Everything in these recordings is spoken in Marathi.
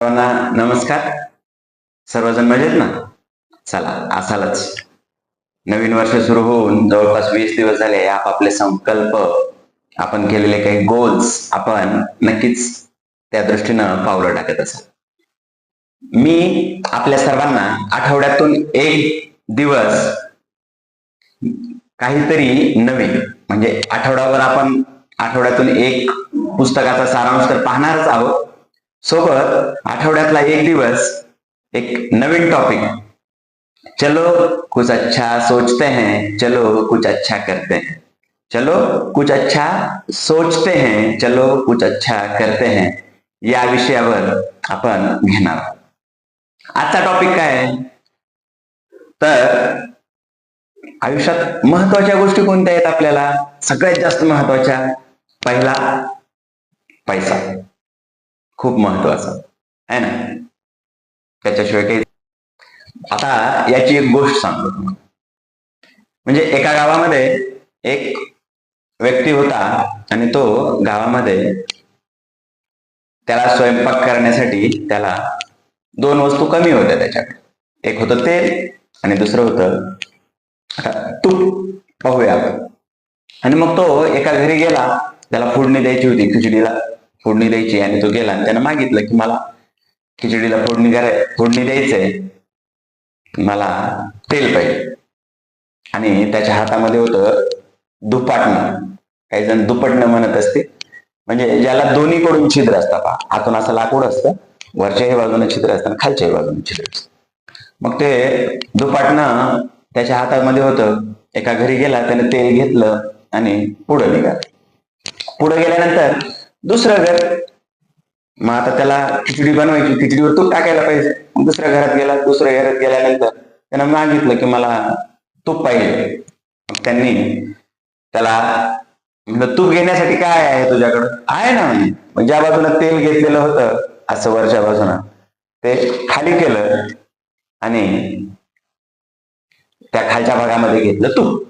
सर्वांना नमस्कार. सर्वजण मजेत ना? चला असालच. नवीन वर्ष सुरू होऊन जवळपास वीस दिवस झाले आपापले संकल्प आपण केलेले काही गोल्स आपण नक्कीच त्या दृष्टीनं पावलं टाकत असाल. मी आपल्या सर्वांना आठवड्यातून एक दिवस काहीतरी नवीन म्हणजे आठवड्यावर आपण आठवड्यातून एक पुस्तकाचा सारांश तर पाहणारच आहोत. सोबत आठवड्यातला एक दिवस एक नवीन टॉपिक चलो कुछ अच्छा सोचते हैं चलो कुछ अच्छा करते हैं. चलो कुछ अच्छा सोचते हैं चलो कुछ अच्छा करते हैं. या विषयावर आपण घेणार आजचा टॉपिक काय आहे? तर आयुष्यात महत्त्वाच्या गोष्टी कोणत्या आहेत आपल्याला? सगळ्यात जास्त महत्त्वाच्या पहिला पैसा. खूप महत्वाचं. आहे ना? त्याच्याशिवाय काही आता याची एक गोष्ट सांगतो तुम्हाला. म्हणजे एका गावामध्ये एक व्यक्ती होता आणि तो गावामध्ये त्याला स्वयंपाक करण्यासाठी त्याला दोन वस्तू कमी होत्या त्याच्याकडे. एक होतं तेल आणि दुसरं होतं आता तूप. पाहूया आपण. आणि मग तो एका घरी गेला त्याला फोडणी द्यायची होती खिचडीला. फोडणी द्यायची आणि तो गेला. आणि त्यानं मागितलं की मला खिचडीला फोडणी कराय फोडणी द्यायचंय. मला तेल पाहिजे. आणि त्याच्या हातामध्ये होतं दुपाटणं. काही जण दुपटणं म्हणत असते म्हणजे ज्याला दोन्हीकडून छिद्र असतात. पहा असं लाकूड असतं. वरच्याही बाजूने छिद्र असतं आणि खालच्याही बाजूने छिद्र असतं. मग ते दुपाटणं त्याच्या हातामध्ये होतं. एका घरी गेला त्याने तेल घेतलं आणि पुढं निघालं. पुढे गेल्यानंतर दुसरं घर. मग आता त्याला खिचडी बनवायची खिचडीवर तूप टाकायला पाहिजे. दुसऱ्या घरात गेला दुसऱ्या घरात गेल्यानंतर त्यानं मागितलं की मला तूप पाहिजे. मग त्यांनी त्याला म्हणलं तूप घेण्यासाठी काय आहे तुझ्याकडं? आहे ना मग ज्या बाजूनं तेल घेतलेलं होतं असं वरच्या बाजूनं ते खाली केलं आणि त्या खालच्या भागामध्ये घेतलं तूप.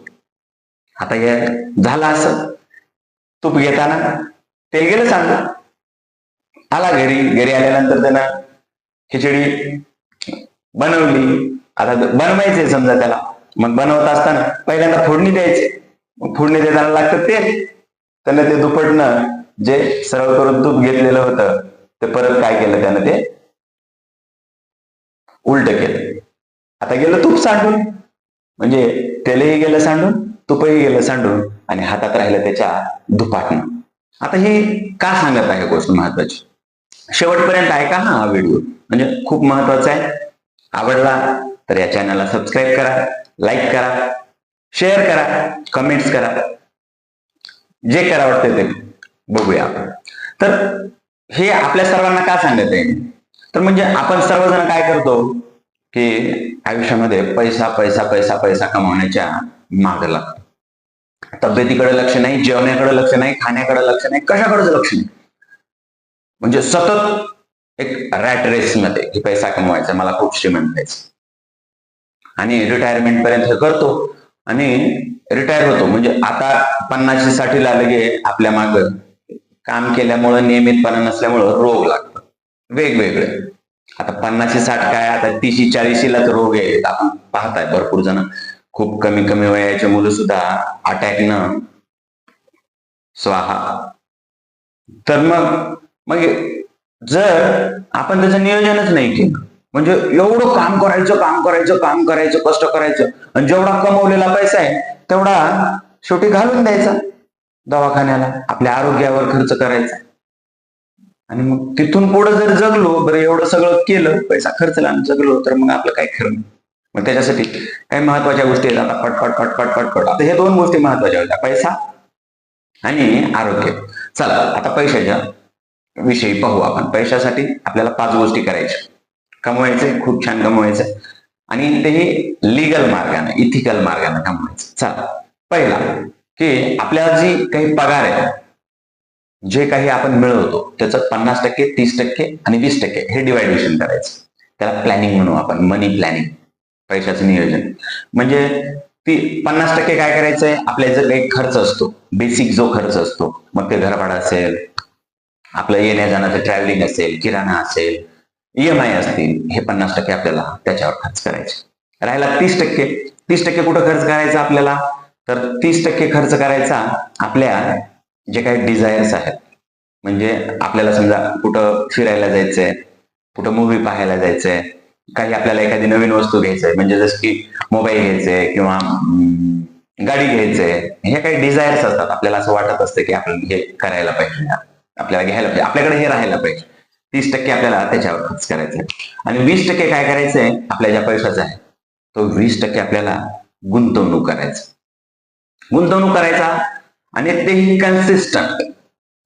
आता हे झालं असं. तूप घेताना तेलगेला गेलं आला घरी. घरी आल्यानंतर त्यानं खिचडी बनवली. आता बनवायचे समजा त्याला. मग बनवत असताना पहिल्यांदा फोडणी द्यायची. मग फोडणी देताना लागतं तेल. त्यानं ते दुपटणं जे सरळ करून तूप घेतलेलं होतं ते परत काय केलं त्यानं ते? उलट केलं. आता गेलं तूप सांडून. म्हणजे तेलही गेलं सांडून तुपही गेलं सांडून आणि हातात राहिलं त्याच्या दुपाटणं. आता हे का सांगत आहे गोष्ट महत्वाची? शेवटपर्यंत ऐका हा व्हिडिओ? म्हणजे खूप महत्त्वाचा आहे. आवडला तर या चॅनलला सबस्क्राईब करा लाईक करा शेअर करा कमेंट्स करा. जे करा वाटतं ते बघूया आपण. तर हे आपल्या सर्वांना का सांगत आहे? तर म्हणजे आपण सर्वजण काय करतो की आयुष्यामध्ये पैसा पैसा पैसा पैसा कमावण्याच्या माग लागतो. तब्येतीकडे लक्ष नाही जेवणाकडे लक्ष नाही खाण्याकडे लक्ष नाही कशाकडेच लक्ष नाही? म्हणजे सतत एक रॅट रेस मध्ये की पैसा कमवायचा मला खूप श्रीमंत व्हायचं. आणि रिटायरमेंट पर्यंत करतो. आणि रिटायर होतो. म्हणजे आता पन्नाशी साठीला की आपल्या माग काम केल्यामुळं नियमितपणा नसल्यामुळं रोग लागतो. वेगवेगळे. आता पन्नाशी साठ काय आता तीशी चाळीशीलाच रोग आहेत. आपण पाहताय भरपूर जण खूप कमी कमी वयाचे मुलं सुद्धा अटॅकनं स्वाहा तर मग मग जर आपण त्याचं नियोजनच नाही केलं म्हणजे एवढं काम करायचं काम करायचं काम करायचं कष्ट करायचं आणि जेवढा कमवलेला पैसा आहे तेवढा शेवटी घालून द्यायचा दवाखान्याला आपल्या आरोग्यावर खर्च करायचा आणि मग तिथून पुढे जर जगलो बरं एवढं सगळं केलं पैसा खर्चला आणि जगलो तर मग आपलं काय खरं नाही. मग त्याच्यासाठी काही महत्त्वाच्या गोष्टी आहेत. आता पटपट पटपट पटपट आता हे दोन गोष्टी महत्त्वाच्या होत्या. पैसा आणि आरोग्य. चला आता पैशाच्या विषयी पाहू आपण. पैशासाठी आपल्याला पाच गोष्टी करायच्या. कमवायचे खूप छान कमवायचं. आणि तेही लिगल मार्गाने इथिकल मार्गाने कमवायचं. चला पहिला की आपल्याला जी काही पगार आहे जे काही आपण मिळवतो त्याचं पन्नास टक्के तीस टक्के आणि वीस टक्के हे डिवायडेशन करायचं. त्याला प्लॅनिंग म्हणू आपण मनी प्लॅनिंग पैशाचं नियोजन. म्हणजे ती पन्नास टक्के काय करायचंय? आपल्या जर काही खर्च असतो. बेसिक जो खर्च असतो. मग ते घरभाडा असेल आपलं येण्या जाण्याचं ट्रॅव्हलिंग असेल किराणा असेल ईएमआय असतील हे पन्नास टक्के आपल्याला त्याच्यावर खर्च करायचे. राहिला तीस टक्के. तीस टक्के कुठं खर्च करायचा आपल्याला? तर तीस टक्के खर्च करायचा आपल्या जे काही डिझायर्स आहेत. म्हणजे आपल्याला समजा कुठं फिरायला जायचंय कुठं मूवी पाहायला जायचंय काही आपल्याला एखादी नवीन वस्तू घ्यायचंय म्हणजे जसं की मोबाईल घ्यायचंय किंवा गाडी घ्यायचंय हे काही डिझायर्स असतात. आपल्याला असं वाटत असतं की आपण हे करायला पाहिजे आपल्याला घ्यायला पाहिजे आपल्याकडे हे राहायला पाहिजे. तीस टक्के आपल्याला त्याच्यावर खर्च करायचंय. आणि वीस टक्के काय करायचंय? आपल्या ज्या पैशाचा आहे तो वीस टक्के आपल्याला गुंतवणूक करायचं. गुंतवणूक करायचा आणि तेही कन्सिस्टंट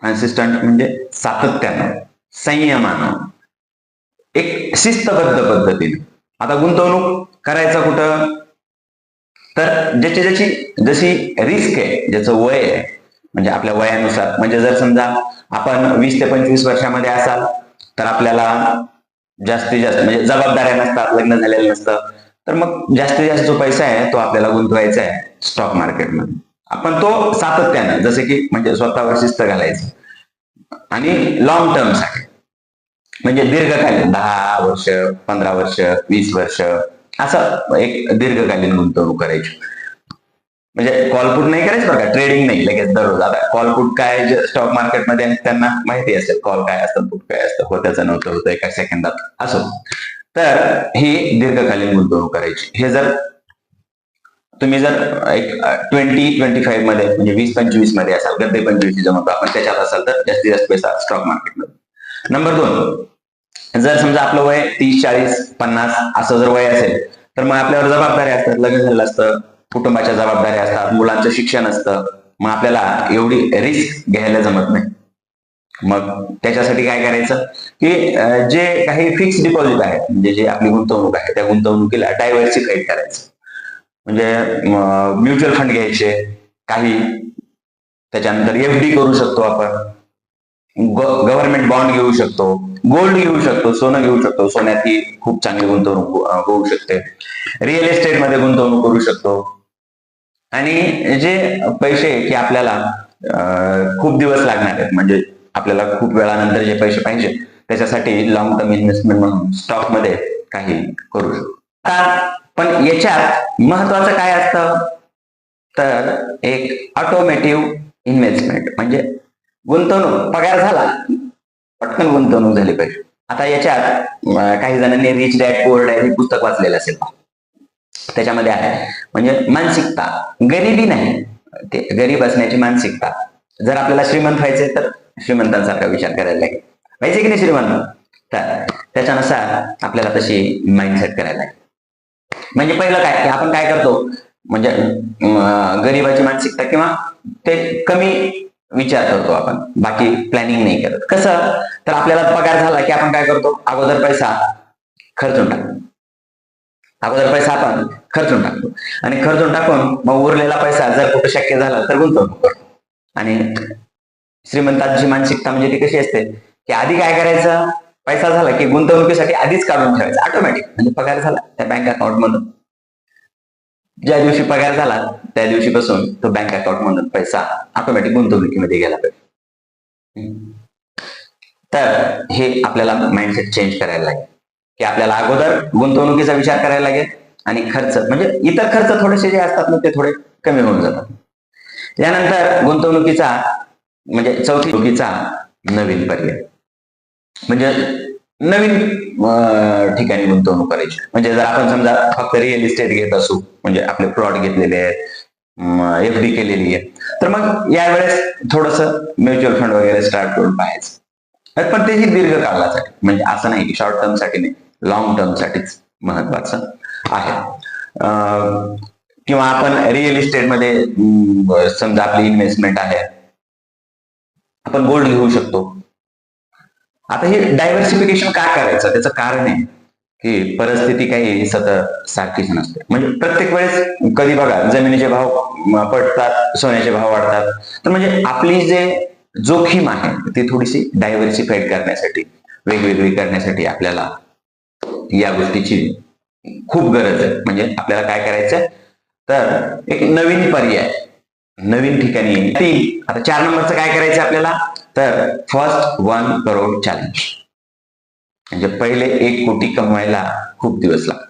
कन्सिस्टंट म्हणजे सातत्यानं संयमानं. एक शिस्तबद्ध पद्धतीने. आता गुंतवणूक करायचं कुठं? तर ज्याची ज्याची जशी रिस्क आहे ज्याचं वय आहे म्हणजे आपल्या वयानुसार म्हणजे जर समजा आपण वीस ते पंचवीस वर्षामध्ये असाल तर आपल्याला जास्तीत जास्त म्हणजे जबाबदाऱ्या नसतात लग्न झालेलं नसतं तर मग जास्तीत जास्त जो पैसा आहे तो आपल्याला गुंतवायचा आहे स्टॉक मार्केटमध्ये आपण तो सातत्यानं जसे की म्हणजे स्वतःवर शिस्त घालायचं. आणि लॉंग टर्मसाठी म्हणजे दीर्घकालीन दहा वर्ष पंधरा वर्ष वीस वर्ष असं एक दीर्घकालीन गुंतवणूक करायची. म्हणजे कॉलपुट नाही करायचं बघा ट्रेडिंग नाही लगेच दररोज आता कॉलपुट काय स्टॉक मार्केटमध्ये त्यांना माहिती असेल कॉल काय असतं पुट काय असतं होत्याचं नव्हतं होतं एका सेकंदात असो. तर ही दीर्घकालीन गुंतवणूक करायची. हे जर तुम्ही जर एक ट्वेंटी ट्वेंटी फाईव्हमध्ये म्हणजे वीस पंचवीसमध्ये असाल गद्दे पंचवीस जमतो आपण त्याच्यात असाल तर जास्तीत जास्त पैसा स्टॉक मार्केटमध्ये नंबर दोन जर समजा आपलं वय तीस चाळीस पन्नास असं जर वय असेल तर मग आपल्यावर जबाबदाऱ्या असतात. लग्न झालं असतं कुटुंबाच्या जबाबदाऱ्या असतात मुलांचं शिक्षण असतं. मग आपल्याला एवढी रिस्क घ्यायला जमत नाही. मग त्याच्यासाठी काय करायचं? की जे काही फिक्स डिपॉझिट आहे म्हणजे जे आपली गुंतवणूक आहे त्या गुंतवणुकीला डायव्हर्सिफाईड करायचं. म्हणजे म्युच्युअल फंड घ्यायचे काही. त्याच्यानंतर एफ डी करू शकतो आपण. गव्हर्नमेंट बॉन्ड घेऊ शकतो गोल्ड घेऊ शकतो सोनं घेऊ शकतो. सोन्यात ही खूप चांगली गुंतवणूक हो- होऊ शकते. रिअल एस्टेटमध्ये गुंतवणूक करू शकतो. आणि जे पैसे की आपल्याला खूप दिवस लागणार आहेत. म्हणजे आपल्याला खूप वेळानंतर जे पैसे पाहिजे त्याच्यासाठी लॉंग टर्म इन्व्हेस्टमेंट म्हणून स्टॉकमध्ये काही करू शकतो. आता पण याच्यात महत्वाचं काय असतं? तर एक ऑटोमेटिव्ह इन्व्हेस्टमेंट म्हणजे गुंतवणूक पगार झाला पटकन गुंतवणूक झाली पाहिजे. आता याच्यात काही जणांनी रिच डॅड पोअर डॅड हे पुस्तक वाचलेलं असेल. त्याच्यामध्ये आहे म्हणजे मानसिकता. गरिबी नाही. ते गरीब असण्याची मानसिकता. जर आपल्याला श्रीमंत व्हायचे तर श्रीमंतांसारखा विचार करायला लागेल. व्हायचे की नाही श्रीमंत? तर त्याच्यानुसार आपल्याला तशी माइंडसेट करायला लागेल. म्हणजे पहिलं काय की आपण काय करतो? म्हणजे गरिबाची मानसिकता किंवा ते कमी विचार करतो आपण. बाकी प्लॅनिंग नाही करत. कसं? तर आपल्याला पगार झाला की आपण काय करतो? अगोदर पैसा खर्चून टाकतो. अगोदर पैसा आपण खर्चून टाकतो. आणि खर्चून टाकून मग उरलेला पैसा जर कुठं शक्य झाला तर गुंतवणूक करतो. आणि श्रीमंतांची मानसिकता म्हणजे ती कशी असते? की आधी काय करायचं? पैसा झाला की गुंतवणुकीसाठी आधीच काढून ठेवायचं. ऑटोमॅटिक म्हणजे पगार झाला त्या बँक अकाउंट मधून. ज्या दिवशी पगार झाला त्या दिवशीपासून तो बँक अकाउंट मधून पैसा ऑटोमॅटिक गुंतवणुकीमध्ये गेला पाहिजे. तर हे आपल्याला माइंडसेट चेंज करायला लागेल. की आपल्याला अगोदर गुंतवणुकीचा विचार करायला लागेल आणि खर्च म्हणजे इतर खर्च थोडेसे जे असतात ना ते थोडे कमी होऊन जातात. त्यानंतर गुंतवणुकीचा म्हणजे चौथी नवीन पर्याय. म्हणजे नवीन ठिकाणी गुंतवणूक करायची. म्हणजे जर आपण समजा फक्त रिअल इस्टेट घेत असू म्हणजे आपले प्लॉट घेतलेले आहेत एफ डी केलेली आहे तर मग यावेळेस थोडस म्युच्युअल फंड वगैरे स्टार्ट करून पाहायचं. पण तेही दीर्घकालासाठी म्हणजे असं नाही की शॉर्ट टर्मसाठी नाही लॉंग टर्म साठीच महत्वाचं आहे. किंवा आपण रिअल इस्टेटमध्ये समजा आपली इन्व्हेस्टमेंट आहे आपण गोल्ड घेऊ शकतो. आता हे डायव्हर्सिफिकेशन का करायचं? त्याचं कारण आहे की परिस्थिती काही सतत सारखीच नसते. म्हणजे प्रत्येक वेळेस कधी बघा जमिनीचे भाव पडतात सोन्याचे भाव वाढतात. तर म्हणजे आपली जे जोखीम आहे ती थोडीशी डायव्हर्सिफाईड करण्यासाठी वेगवेगळी करण्यासाठी आपल्याला या गोष्टीची खूप गरज आहे. म्हणजे आपल्याला काय करायचं तर एक नवीन पर्याय नवीन ठिकाणी तीन आता चार नंबरचं काय करायचं आपल्याला? तर फर्स्ट वन करोड चॅलेंज म्हणजे पहिले एक कोटी कमवायला खूप दिवस लागतात.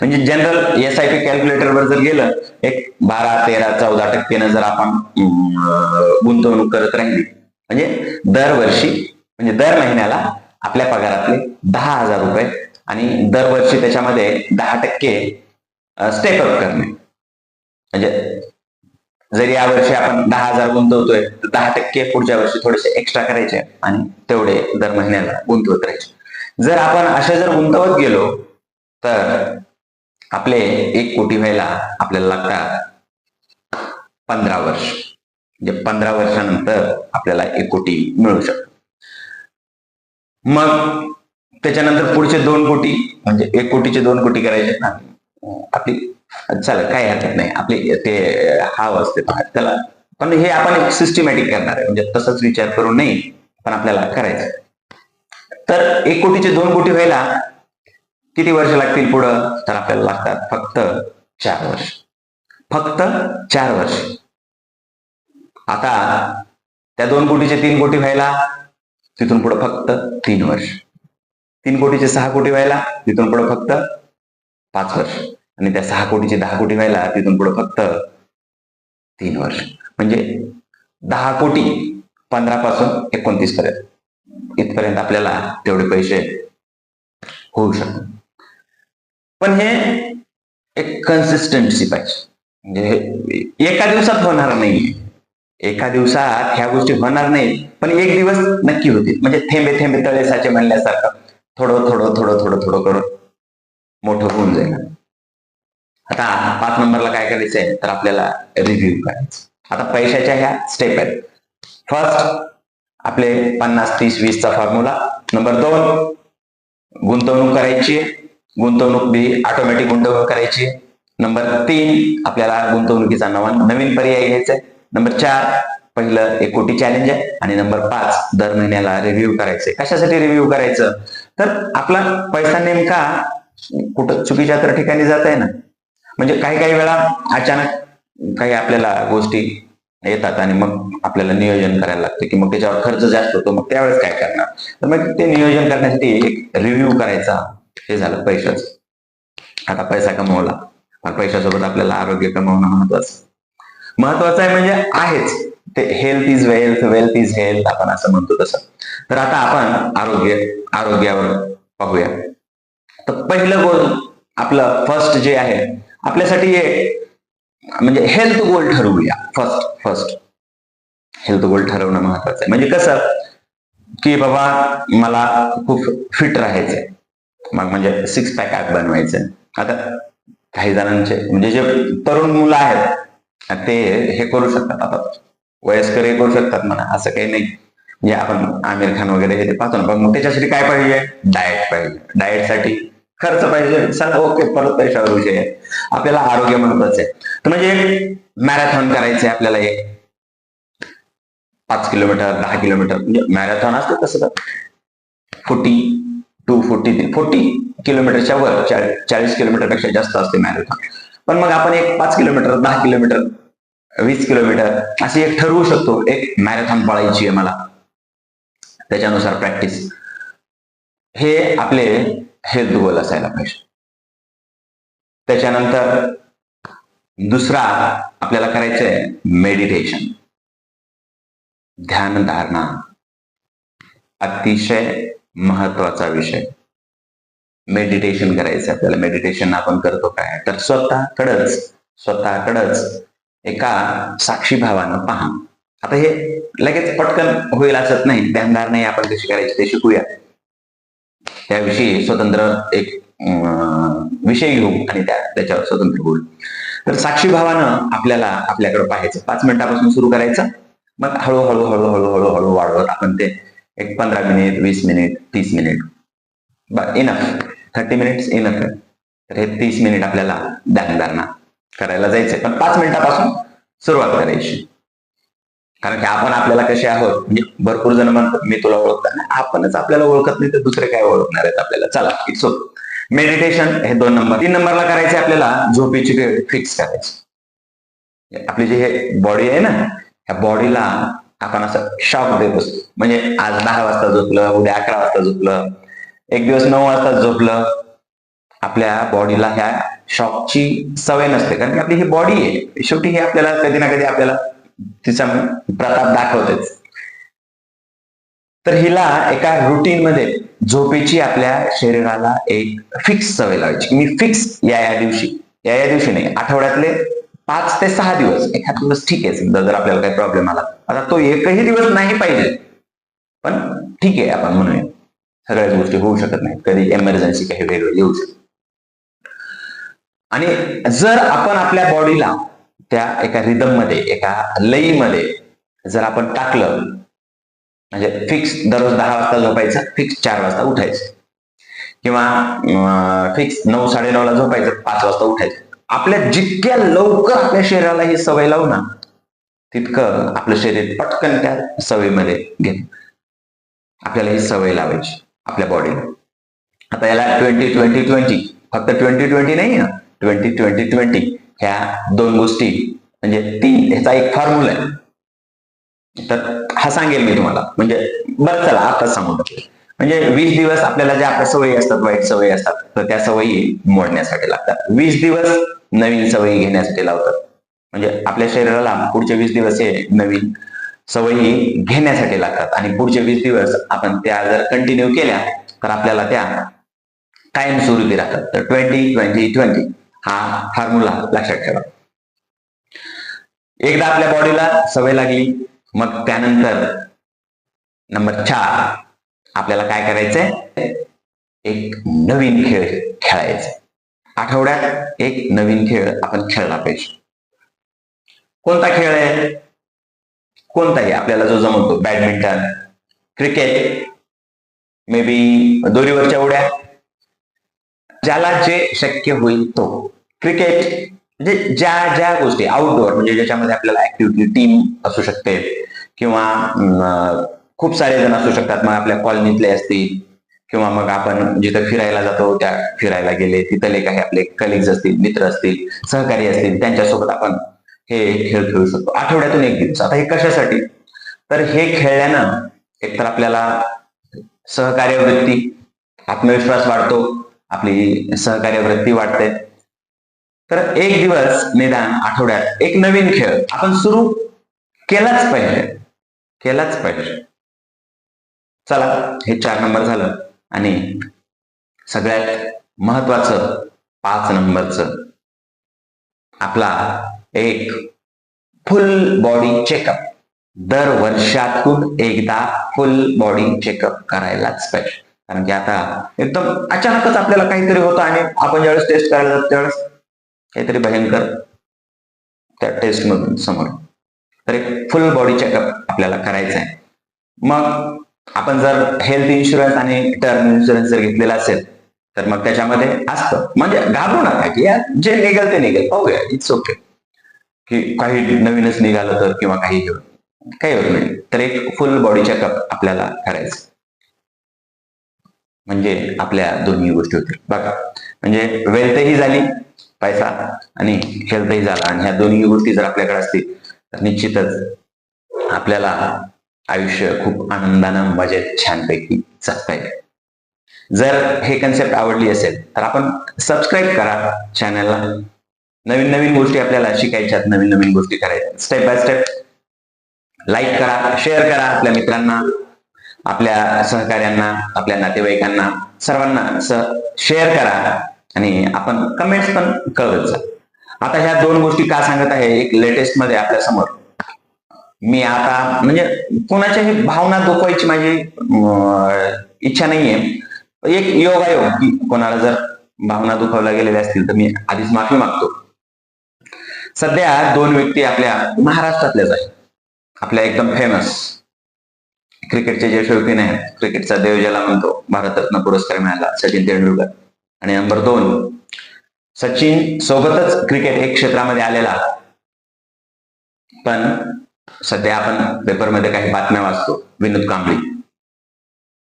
म्हणजे जनरल एस आय पी कॅल्क्युलेटरवर जर गेलं एक बारा तेरा चौदा टक्केनं जर आपण गुंतवणूक करत राहिली म्हणजे दरवर्षी म्हणजे दर महिन्याला आपल्या पगारातले दहा हजार रुपये आणि दरवर्षी त्याच्यामध्ये दहा टक्के स्टेप अप करणे. म्हणजे जरी यावर्षी आपण दहा हजार गुंतवतोय तर दहा टक्के पुढच्या वर्षी थोडेसे एक्स्ट्रा करायचे आणि तेवढे दर महिन्याला गुंतवत राहायचे. जर आपण असे जर गुंतवत गेलो तर आपले एक कोटी व्हायला आपल्याला लागतात पंधरा वर्ष. म्हणजे पंधरा वर्षानंतर आपल्याला एक कोटी मिळू शकतो. मग त्याच्यानंतर पुढचे दोन कोटी म्हणजे एक कोटीचे दोन कोटी करायचे ना आपली चला काही हरकत नाही. आपली ते हाव असते त्याला पण हे आपण एक सिस्टमॅटिक करणार आहे. म्हणजे तसंच विचार करू नये पण आपल्याला करायचं तर एक कोटीचे दोन कोटी व्हायला किती वर्ष लागतील पुढं? तर आपल्याला लागतात फक्त चार वर्ष. फक्त चार वर्ष. आता त्या दोन कोटीचे तीन कोटी व्हायला तिथून पुढे फक्त तीन वर्ष. तीन कोटीचे सहा कोटी व्हायला तिथून पुढे फक्त पाच वर्ष. आणि त्या सहा कोटीचे दहा कोटी व्हायला तिथून पुढे फक्त तीन वर्ष. म्हणजे दहा कोटी पंधरा पासून एकोणतीस पर्यंत. इथपर्यंत आपल्याला तेवढे पैसे होऊ शकतात. पण हे एक कन्सिस्टन्सी पाहिजे. म्हणजे एका दिवसात होणार नाही. एका दिवसात ह्या गोष्टी होणार नाही. पण एक दिवस नक्की होतील. म्हणजे थेंबे थेंबे तळे साचे म्हणल्यासारखं थोडं थोडं थोडं थोडं थोडं करून मोठं होऊन जाईल. आता पाच नंबरला काय करायचंय? तर आपल्याला रिव्ह्यू करायचं. आता पैशाच्या ह्या स्टेप आहेत. फर्स्ट आपले पन्नास तीस वीसचा फॉर्म्युला नंबर दोन गुंतवणूक करायची गुंतवणूक बी ऑटोमॅटिक गुंतवणूक करायची नंबर तीन आपल्याला गुंतवणुकीचा नवा नवीन पर्याय घ्यायचा आहे. नंबर चार पहिलं एक कोटी चॅलेंज आहे. आणि नंबर पाच दर महिन्याला रिव्ह्यू करायचंय. कशासाठी रिव्ह्यू करायचं? तर आपला पैसा नेमका कुठं चुकीच्या तर ठिकाणी जात आहे ना? म्हणजे काही काही वेळा अचानक काही आपल्याला गोष्टी येतात आणि मग आपल्याला नियोजन करायला लागतं की मग त्याच्यावर खर्च जास्त होतो मग त्यावेळेस काय करणार? तर मग ते नियोजन करण्यासाठी एक रिव्ह्यू करायचा. हे झालं पैशाचं. आता पैसा कमवला. पण पैशासोबत आपल्याला आरोग्य कमवणं महत्वाचं. महत्वाचं आहे म्हणजे आहेच. ते health is wealth wealth is health आपण असं म्हणतो तसं. तर आता आपण आरोग्य आरोग्यावर पाहूया. तर पहिलं गोल आपलं फर्स्ट जे आहे आपल्यासाठी हे म्हणजे हेल्थ गोल ठरवूया. फर्स्ट फर्स्ट हेल्थ गोल ठरवणं महत्वाचं आहे. म्हणजे कसं की बाबा मला खूप फिट राहायचंय. मग म्हणजे सिक्स पॅक ऍप बनवायचं. आता काही जणांचे म्हणजे जे तरुण मुलं आहेत ते हे करू शकतात आता. वयस्कर हे करू शकतात म्हणा असं काही नाही. म्हणजे आपण आमिर खान वगैरे हे पाहतो ना. पण मग त्याच्यासाठी काय पाहिजे? डाएट पाहिजे. डाएटसाठी खर्च पाहिजे चला ओके परत पैशावर विषय आहे. आपल्याला आरोग्य महत्वाचं आहे. तर म्हणजे मॅरेथॉन करायचे आपल्याला एक. पाच किलोमीटर दहा किलोमीटर म्हणजे मॅरेथॉन असतं तसं तर. फोर्टी टू फोर्टी फोर्टी किलोमीटरच्या वर चाळीस किलोमीटर किलोमीटरपेक्षा जास्त असते मॅरेथॉन पण मग आपण एक पाच किलोमीटर दहा किलोमीटर वीस किलोमीटर अशी एक ठरवू शकतो. एक मॅरेथॉन पळायची आहे मला. त्याच्यानुसार प्रॅक्टिस हे आपले हेल्थ गोल असायला पाहिजे. त्याच्यानंतर दुसरा आपल्याला करायचंय मेडिटेशन ध्यान धारणा. अतिशय महत्त्वाचा विषय. मेडिटेशन करायचं आपल्याला. मेडिटेशन आपण करतो काय? तर स्वतःकडच स्वतःकडच एका साक्षी भावानं पहा. आता हे लगेच पटकन होईल असत नाही. ध्यानधारणा ही आपण कशी करायची ते शिकूया. त्याविषयी स्वतंत्र एक विषय घेऊ आणि त्या त्याच्यावर स्वतंत्र बोलू. तर साक्षी भावानं आपल्याला आपल्याकडे पाहायचं. पाच मिनिटापासून सुरू करायचं. मग हळूहळू हळूहळू हळूहळू वाढवत आपण ते एक पंधरा मिनिट वीस मिनिट तीस minute. Enough thirty minutes enough आहे तर हे तीस मिनिट आपल्याला ध्यानधारणा करायला जायचंय. पण पाच मिनिटापासून सुरुवात करायची. कारण की आपण आपल्याला कसे आहोत? म्हणजे भरपूर जण म्हणतात मी तुला ओळखत नाही. आपणच आपल्याला ओळखत नाही तर दुसरे काय ओळखणार आहेत आपल्याला? चला इट्स ओके मेडिटेशन हे दोन नंबर. तीन नंबरला करायचे आपल्याला झोपेची वेळ फिक्स करायची. आपली जी हे बॉडी आहे ना ह्या बॉडीला आपण असं शॉक देत असतो म्हणजे आज दहा वाजता झोपलं उद्या अकरा वाजता झोपलं एक दिवस नऊ वाजता झोपलं आपल्या बॉडीला ह्या शॉकची सवय नसते. कारण की आपली ही बॉडी आहे. शेवटी ही आपल्याला कधी ना कधी आपल्याला तिचा प्रताप दाखवतेच. तर हिला एका रुटीन मध्ये झोपेची आपल्या शरीराला एक फिक्स सवय लावायची. मी फिक्स या या दिवशी या या दिवशी नाही आठवड्यातले पाच ते सहा दिवस. एखाद दिवस ठीक आहे समजा जर आपल्याला काही प्रॉब्लेम आला. आता तो एकही दिवस नाही पाहिजे. पण ठीक आहे आपण म्हणूया. सगळ्याच गोष्टी होऊ शकत नाहीत. कधी एमर्जन्सी काही वेगळं येऊ शकत. आणि जर आपण आपल्या बॉडीला त्या एका रिदममध्ये एका लईमध्ये जर आपण टाकलं म्हणजे फिक्स दररोज दहा वाजता झोपायचं फिक्स चार वाजता उठायचं. किंवा फिक्स नऊ साडे ला झोपायचं पाच वाजता उठायचं. आपल्या जितक्या लवकर आपल्या शरीराला ही सवय लावू ना तितकं आपलं शरीर पटकन त्या सवयीमध्ये घेत. आपल्याला ही सवय लावायची आपल्या बॉडीला आता याला ट्वेंटी ट्वेंटी ट्वेंटी फक्त ट्वेंटी ट्वेंटी नाही ना ट्वेंटी ट्वेंटी ट्वेंटी ह्या दोन गोष्टी म्हणजे तीन ह्याचा एक फॉर्म्युला आहे. तर हा सांगेल मी तुम्हाला. म्हणजे बरं चला आता सांगू म्हणजे वीस दिवस आपल्याला ज्या आपल्या सवयी असतात वाईट सवयी असतात तर त्या सवयी मोडण्यासाठी लागतात. वीस दिवस नवीन सवयी घेण्यासाठी लावतात. म्हणजे आपल्या शरीराला पुढचे वीस दिवस हे नवीन सवयी घेण्यासाठी लागतात. आणि पुढचे वीस दिवस आपण त्या जर कंटिन्यू केल्या तर आपल्याला त्या कायम स्वरूपी राहतात. तर ट्वेंटी ट्वेंटी ट्वेंटी हा फॉर्म्युला लक्षात ठेवा. एकदा आपल्या बॉडीला सवय लागली मग त्यानंतर नंबर चार आपल्याला काय करायचंय? एक नवीन खेळ खेळायचा. आठवड्यात एक नवीन खेळ आपण खेळला पाहिजे. कोणता खेळ आहे? कोणताही आपल्याला जो जमवतो बॅडमिंटन क्रिकेट मे बी दोरीवरच्या उड्या ज्याला जे शक्य होईल तो. क्रिकेट म्हणजे ज्या ज्या गोष्टी आउटडोअर म्हणजे ज्याच्यामध्ये आपल्याला ऍक्टिव्हिटी टीम असू शकते किंवा खूप सारे जण असू शकतात. मग आपल्या कॉलनीतले असतील किंवा मग आपण जिथं फिरायला जातो त्या फिरायला गेले तिथले काही आपले कलिग्स असतील मित्र असतील सहकारी असतील त्यांच्यासोबत आपण हे खेळ खेळू शकतो. आठवड्यातून एक दिवस. आता हे कशासाठी? तर हे खेळल्यानं एकतर आपल्याला सहकार्य वृत्ती आत्मविश्वास वाढतो आपली सहकार्य वृत्ती वाढते. तर एक दिवस निदान आठवड्यात एक नवीन खेळ आपण सुरू केलाच पाहिजे. केलाच पाहिजे. चला हे चार नंबर झालं आणि सगळ्यात महत्वाचं पाच नंबरचं आपला एक फुल बॉडी चेकअप दर वर्षातून एकदा फुल बॉडी चेकअप करायलाच पाहिजे. कारण की आता एकदम अचानकच आपल्याला काहीतरी होतं आणि आपण ज्यावेळेस टेस्ट करायला जातो त्यावेळेस काहीतरी भयंकर त्या टेस्ट मधून समोर. तर एक फुल बॉडी चेकअप आपल्याला करायचं आहे मग आपण जर हेल्थ इन्शुरन्स आणि टर्म इन्शुरन्स जर घेतलेला असेल तर मग त्याच्यामध्ये असतं. म्हणजे घाबरू नका की यार जे निघेल ते निघेल. पाहूया इट्स ओके की काही नवीनच निघालं तर किंवा काही काही होत नाही. तर एक फुल बॉडी चेकअप आपल्याला करायचं. म्हणजे आपल्या दोन्ही गोष्टी होतील बघा म्हणजे वेल्थही झाली पैसा आणि हेल्थही झाला. आणि ह्या दोन्ही गोष्टी जर आपल्याकडे असतील तर निश्चितच आपल्याला आयुष्य खूप आनंदानं मजेत छानपैकी जगता येईल. जर हे कन्सेप्ट आवडली असेल तर आपण सबस्क्राईब करा चॅनलला नवीन नवीन गोष्टी आपल्याला शिकायच्यात नवीन नवीन गोष्टी करायच्या स्टेप बाय स्टेप लाईक करा शेअर करा आपल्या मित्रांना. आपल्या सहकार्यांना आपल्या नातेवाईकांना सर्वांना शेअर करा आणि आपण कमेंट्स पण कळत जा. आता ह्या दोन गोष्टी का सांगत आहे? एक लेटेस्टमध्ये आपल्यासमोर. मी आता म्हणजे कोणाच्याही भावना दुखवायची माझी इच्छा नाहीये. एक योगायोग की कोणाला जर भावना दुखावल्या गेलेल्या असतील तर मी आधीच माफी मागतो. सध्या दोन व्यक्ती आपल्या महाराष्ट्रातल्याच आहेत. आपल्या एकदम फेमस क्रिकेटचे जे शौकीन आहेत क्रिकेटचा देव ज्याला म्हणतो भारतरत्न पुरस्कार मिळाला सचिन तेंडुलकर. आणि नंबर दोन सचिन सोबतच क्रिकेट एक क्षेत्रामध्ये आलेला. पण सध्या आपण पेपरमध्ये काही बातम्या वाचतो. विनोद कांबळी.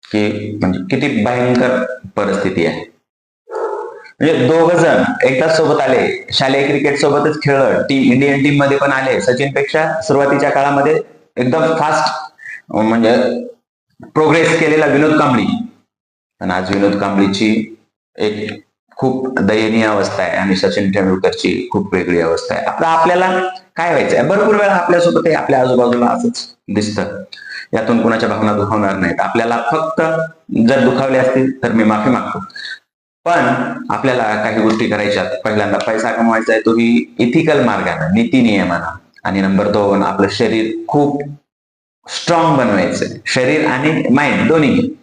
की म्हणजे किती भयंकर परिस्थिती आहे. म्हणजे दोघ जण एकदाच सोबत आले. शालेय क्रिकेट सोबतच खेळ टीम इंडियन टीममध्ये पण आले. सचिनपेक्षा सुरुवातीच्या काळामध्ये एकदम फास्ट म्हणजे प्रोग्रेस केलेला विनोद कांबळी. पण आज विनोद कांबळीची एक खूप दयनीय अवस्था आहे आणि सचिन तेंडुलकरची खूप वेगळी अवस्था आहे. आपलं आपल्याला काय व्हायचंय भरपूर वेळा आपल्यासोबत हे आपल्या आजूबाजूला असंच दिसतं. यातून कुणाच्या भावना दुखावणार नाहीत. आपल्याला फक्त जर दुखावले असतील तर मी माफी मागतो. पण आपल्याला काही गोष्टी करायच्या पहिल्यांदा पैसा कमवायचा आहे तो ही इथिकल मार्गाने नीती नियमानं. आणि नंबर दोन आपलं शरीर खूप स्ट्रॉंग बनवायचंय शरीर आणि माइंड दोन्ही.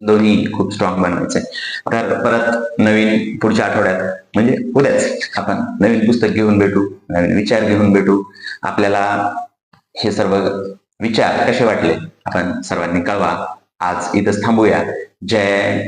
दोन्ही खूप स्ट्रॉंग बनवायचंय तर परत नवीन पुढच्या आठवड्यात म्हणजे उद्याच आपण नवीन पुस्तक घेऊन भेटू नवीन विचार घेऊन भेटू. आपल्याला हे सर्व विचार कसे वाटले? आपण सर्वांनी कळवा. आज इथंच थांबूया. जय